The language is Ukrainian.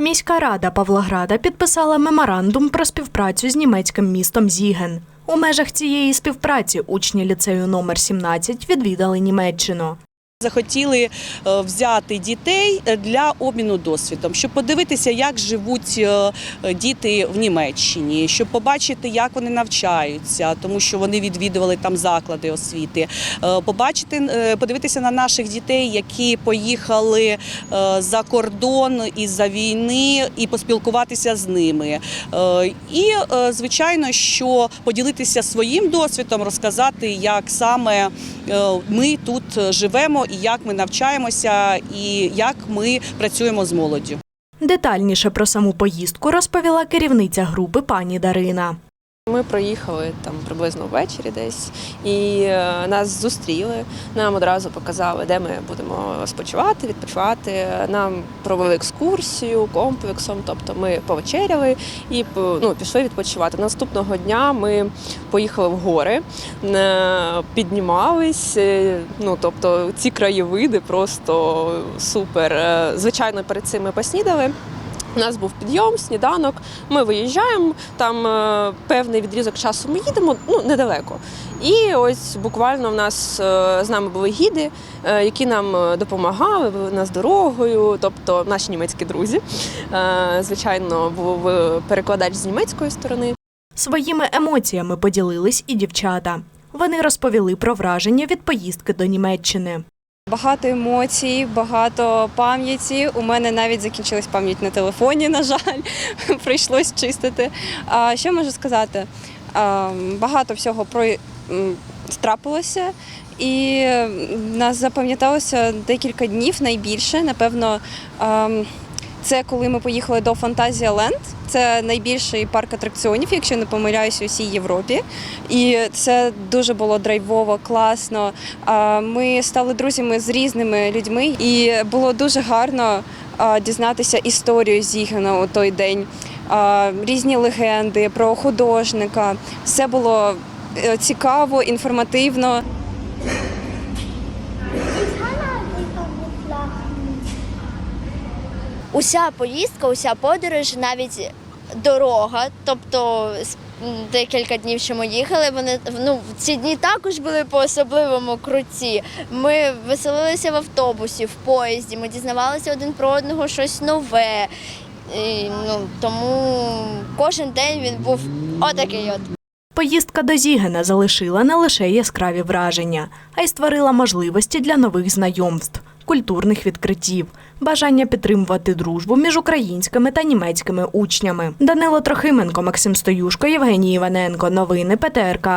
Міська рада Павлограда підписала меморандум про співпрацю з німецьким містом Зіген. У межах цієї співпраці учні ліцею номер 17 відвідали Німеччину. Захотіли е, взяти дітей е, для обміну досвідом, щоб подивитися, як живуть е, діти в Німеччині, щоб побачити, як вони навчаються, тому що вони відвідували там заклади освіти. Побачити, подивитися на наших дітей, які поїхали за кордон із-за війни, і поспілкуватися з ними. І, звичайно, що поділитися своїм досвідом, розказати, як саме ми тут живемо і як ми навчаємося, і як ми працюємо з молоддю. Детальніше про саму поїздку розповіла керівниця групи пані Дарина. Ми проїхали там приблизно ввечері десь, і е, нас зустріли. Нам одразу показали, де ми будемо спочивати, відпочивати. Нам провели екскурсію комплексом. Тобто ми повечеряли і ну, пішли відпочивати. Наступного дня ми поїхали в гори, е, піднімались. е, Ну тобто ці краєвиди просто супер. Звичайно, перед цим ми поснідали. У нас був підйом, сніданок. Ми виїжджаємо, там е, певний відрізок часу ми їдемо, ну недалеко. І ось буквально в нас е, з нами були гіди, е, які нам е, допомагали, нас дорогою, тобто наші німецькі друзі. Е, звичайно, був перекладач з німецької сторони. Своїми емоціями поділились і дівчата. Вони розповіли про враження від поїздки до Німеччини. Багато емоцій, багато пам'яті. У мене навіть закінчилась пам'ять на телефоні, на жаль, прийшлось чистити. А що можу сказати? Багато всього про трапилося, і нас запам'яталося декілька днів найбільше. Напевно, це коли ми поїхали до Фантазія Ленд. Це найбільший парк атракціонів, якщо не помиляюсь, у всій Європі. І це дуже було драйвово, класно. Ми стали друзями з різними людьми, і було дуже гарно дізнатися історію Зігена у той день. Різні легенди про художника. Все було е, цікаво, інформативно. Уся поїздка, уся подорож, навіть дорога, тобто декілька днів, що ми їхали, вони ну ці дні також були по-особливому круті. Ми веселилися в автобусі, в поїзді, ми дізнавалися один про одного щось нове. І, ну, тому кожен день він був отакий от. Поїздка до Зігена залишила не лише яскраві враження, а й створила можливості для нових знайомств, культурних відкриттів, бажання підтримувати дружбу між українськими та німецькими учнями. Данило Трохименко, Максим Стоюшко, Євгеній Іваненко. Новини ПТРК.